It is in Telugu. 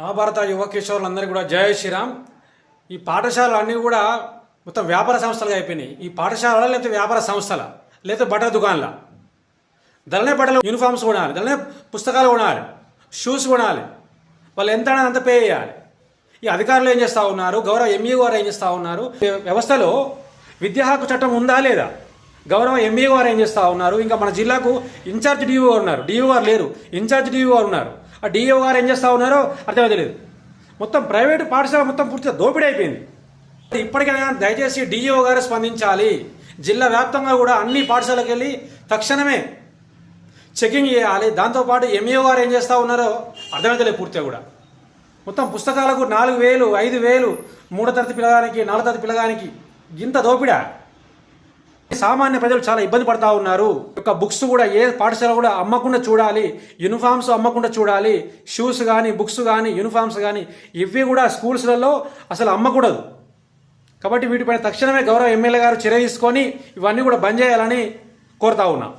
నవభారత యువ కిషోర్లందరికీ కూడా జయ శ్రీరామ్. ఈ పాఠశాలలు అన్నీ కూడా మొత్తం వ్యాపార సంస్థలుగా అయిపోయినాయి. ఈ పాఠశాల లేకపోతే వ్యాపార సంస్థల? లేకపోతే బట్టల దుకాణాల? దళనే బట్టలు యూనిఫామ్స్ కొనాలి. దళనే పుస్తకాలు కొనాలి. షూస్ కొనాలి. వాళ్ళు ఎంత అంత పే చేయాలి. ఈ అధికారులు ఏం చేస్తూ ఉన్నారు? గౌరవ ఎంఈ గారు ఏం చేస్తూ ఉన్నారు? వ్యవస్థలో విద్యా హక్కు చట్టం ఉందా లేదా? గౌరవ ఎంఈ గారు ఏం చేస్తూ ఉన్నారు? ఇంకా మన జిల్లాకు ఇన్ఛార్జ్ డిఓ గారు ఉన్నారు. డిఓ గారు లేరు. ఇన్ఛార్జ్ డిఓ గారు ఉన్నారు. ఆ డిఓ గారు ఏం చేస్తూ ఉన్నారో అర్థం తెలియదు. మొత్తం ప్రైవేటు పాఠశాల మొత్తం పూర్తిగా దోపిడీ అయిపోయింది. ఇప్పటికైనా దయచేసి డిఓ గారు స్పందించాలి. జిల్లా వ్యాప్తంగా కూడా అన్ని పాఠశాలకు వెళ్ళి తక్షణమే చెకింగ్ చేయాలి. దాంతోపాటు ఎంఈఓ గారు ఏం చేస్తూ ఉన్నారో అర్థమవుతలేదు పూర్తిగా కూడా. మొత్తం పుస్తకాలకు నాలుగు వేలు ఐదు వేలు మూడో తరగతి పిల్లగానికి నాలుగో తరగతి పిల్లగానికి ఇంత దోపిడా? సామాన్య ప్రజలు చాలా ఇబ్బంది పడతా ఉన్నారు. యొక్క బుక్స్ కూడా ఏ పాఠశాల కూడా అమ్మకుండా చూడాలి యూనిఫామ్స్ అమ్మకుండా చూడాలి షూస్ కానీ బుక్స్ కానీ యూనిఫామ్స్ కానీ ఇవి కూడా స్కూల్స్లలో అసలు అమ్మకూడదు. కాబట్టి వీటిపైన తక్షణమే గౌరవ ఎమ్మెల్యే గారు చర్య తీసుకొని ఇవన్నీ కూడా బంద్ చేయాలని కోరుతా ఉన్నాం.